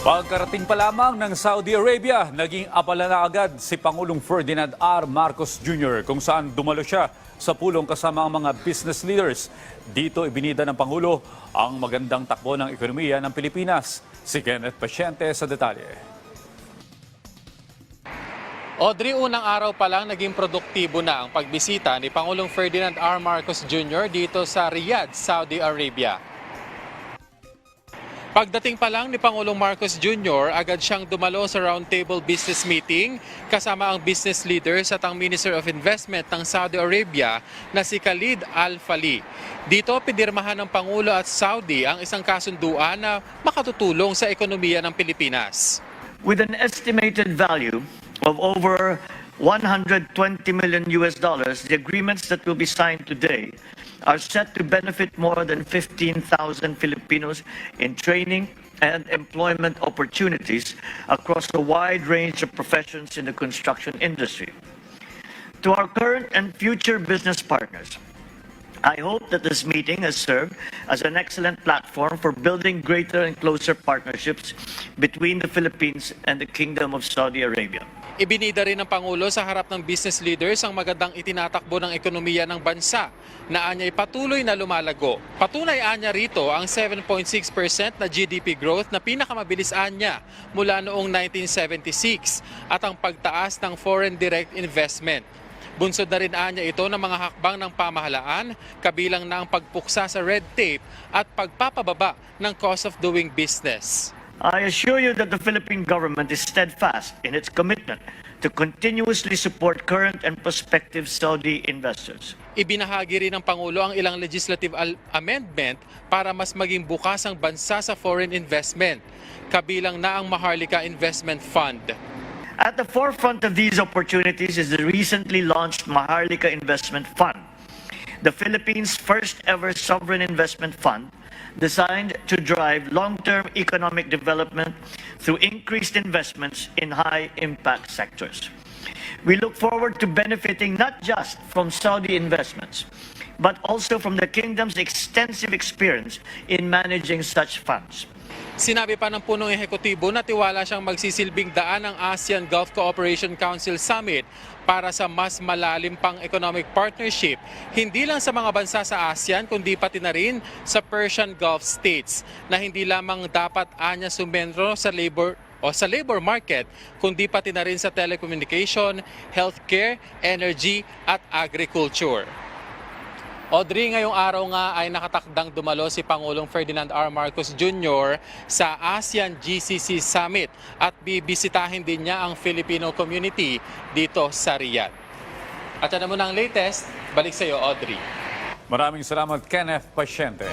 Pagkarating pa lamang ng Saudi Arabia, naging apala na agad si Pangulong Ferdinand R. Marcos Jr. kung saan dumalo siya sa pulong kasama ang mga business leaders. Dito ibinida ng Pangulo ang magandang takbo ng ekonomiya ng Pilipinas. Si Kenneth Pasyente sa detalye. Audrey, unang araw pa lang naging produktibo na ang pagbisita ni Pangulong Ferdinand R. Marcos Jr. dito sa Riyadh, Saudi Arabia. Pagdating pa lang ni Pangulong Marcos Jr., agad siyang dumalo sa roundtable business meeting kasama ang business leaders at ang Minister of Investment ng Saudi Arabia na si Khalid Al-Fali. Dito, pinirmahan ng Pangulo at Saudi ang isang kasunduan na makatutulong sa ekonomiya ng Pilipinas. with an estimated value of over 120 million US dollars, the agreements that will be signed today are set to benefit more than 15,000 Filipinos in training and employment opportunities across a wide range of professions in the construction industry. To our current and future business partners, I hope that this meeting has served as an excellent platform for building greater and closer partnerships between the Philippines and the Kingdom of Saudi Arabia. Ibinida rin ng Pangulo sa harap ng business leaders ang magandang itinatakbo ng ekonomiya ng bansa na anya'y patuloy na lumalago. Patunay anya rito ang 7.6% na GDP growth na pinakamabilis anya mula noong 1976 at ang pagtaas ng foreign direct investment. Bunsod na rin anya ito ng mga hakbang ng pamahalaan, kabilang na ang pagpuksa sa red tape at pagpapababa ng cost of doing business. I assure you that the Philippine government is steadfast in its commitment to continuously support current and prospective Saudi investors. Ibinahagi rin ng Pangulo ang ilang legislative amendment para mas maging bukas ang bansa sa foreign investment, kabilang na ang Maharlika Investment Fund. At the forefront of these opportunities is the recently launched Maharlika Investment Fund, the Philippines' first ever sovereign investment fund designed to drive long-term economic development through increased investments in high-impact sectors. We look forward to benefiting not just from Saudi investments, but also from the kingdom's extensive experience in managing such funds. Sinabi pa ng punong ehekutibo na tiwala siyang magsisilbing daan ng ASEAN Gulf Cooperation Council Summit para sa mas malalim pang economic partnership, hindi lang sa mga bansa sa ASEAN kundi pati na rin sa Persian Gulf states na hindi lamang dapat anya sumenro sa labor o sa labor market, kundi pati na rin sa telecommunication, healthcare, energy at agriculture. Audrey, ngayong araw nga ay nakatakdang dumalo si Pangulong Ferdinand R. Marcos Jr. sa ASEAN GCC Summit at bibisitahin din niya ang Filipino community dito sa Riyadh. At ano mo ang latest, balik sa iyo Audrey. Maraming salamat Kenneth Pasyente.